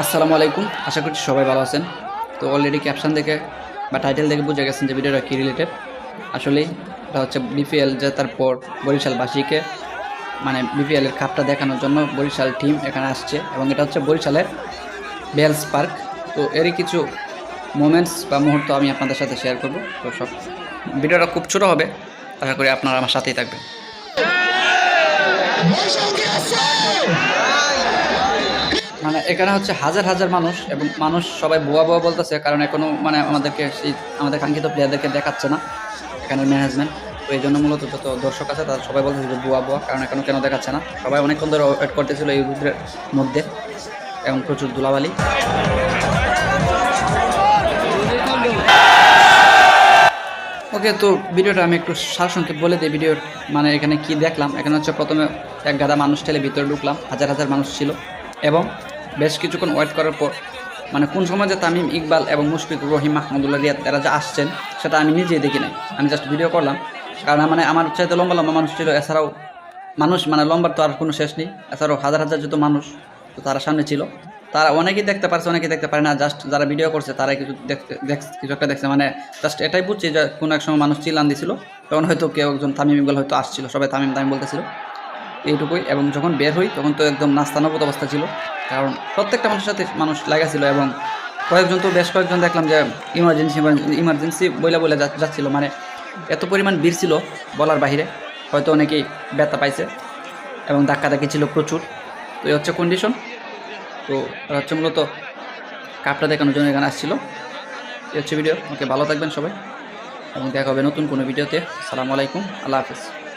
আসসালামু আলাইকুম। আশা করছি সবাই ভালো আছেন। তো অলরেডি ক্যাপশন দেখে বা টাইটেল দেখে বুঝে গেছেন যে ভিডিওটা কী রিলেটেড আসলেই এটা হচ্ছে বিপিএল জেতার পর বরিশালবাসীকে মানে বিপিএলের কাপটা দেখানোর জন্য বরিশাল টিম এখানে আসছে এবং এটা হচ্ছে বরিশালের বেলস পার্ক তো এরই কিছু মোমেন্টস বা মুহূর্ত আমি আপনাদের সাথে শেয়ার করব। তো সব ভিডিওটা খুব ছোটো হবে। আশা করি আপনারা আমার সাথেই থাকবেন। এখানে হচ্ছে হাজার হাজার মানুষ এবং মানুষ সবাই বোয়া বোয়া বলতেছে, কারণ এখনও মানে আমাদেরকে সেই আমাদের কাঙ্ক্ষিত প্লেয়ারদেরকে দেখাচ্ছে না এখানে ম্যানেজমেন্ট তো এই জন্য মূলত যত দর্শক আছে তারা সবাই বলতেছে যে বোয়া বোয়া কারণ এখনও কেন দেখাচ্ছে না। সবাই অনেকক্ষণ ধরে ওয়েট করতেছিল এই রুদ্রের মধ্যে। এবং প্রচুর ধুলাবালি। ওকে, তো ভিডিওটা আমি একটু সারসংক্ষেপ বলে দিই, ভিডিওর মানে এখানে কি দেখলাম? এখানে হচ্ছে প্রথমে এক গাদা মানুষ ঠেলে ভিতরে ঢুকলাম, হাজার হাজার মানুষ ছিল। এবং বেশ কিছুক্ষণ ওয়েট করার পর মানে কোন সময় যে তামিম ইকবাল এবং মুশফিকুর রহিম মাহমুদুল্লাহ রিয়াদ তারা যে আসছেন, সেটা আমি নিজেই দেখি নাই। আমি জাস্ট ভিডিও করলাম। কারণ মানে আমার চাইতে লম্বা লম্বা মানুষ ছিল, এছাড়াও মানুষ মানে লম্বার তো আর কোনো শেষ নেই। এছাড়াও হাজার হাজার যত মানুষ তো তারা সামনে ছিল। তারা অনেকেই দেখতে পারছে, অনেকেই দেখতে পারে না। জাস্ট যারা ভিডিও করছে, তারাই কিছু দেখতে দেখ কিছু একটা দেখছে। মানে জাস্ট এটাই বুঝছি যে কোনো এক সময় মানুষ চিল্লান দিছিল। তখন হয়তো কেউ একজন তামিম ইকবাল হয়তো আসছিল, সবাই তামিম তামিম বলতেছিল। এইটুকুই। এবং যখন বের হই, তখন তো একদম নাস্তানবত অবস্থা ছিল। কারণ প্রত্যেকটা মানুষের সাথে মানুষ লাগাছিল এবং কয়েকজন তো বেশ কয়েকজন দেখলাম যে ইমার্জেন্সি ইমার্জেন্সি বইলা যা- যাচ্ছিল। মানে এত পরিমাণ ভিড় ছিল বলার বাইরে হয়তো অনেকেই ব্যথা পাইছে এবং ধাক্কাধাক্কি ছিল প্রচুর। তো এই হচ্ছে কন্ডিশন তো হচ্ছে মূলত কাপটা দেখানোর জন্য এখানে আসছিল। এই হচ্ছে ভিডিও ওকে, ভালো থাকবেন সবাই। এবং দেখা হবে নতুন কোনো ভিডিওতে সালামু আলাইকুম। আল্লাহ হাফিজ।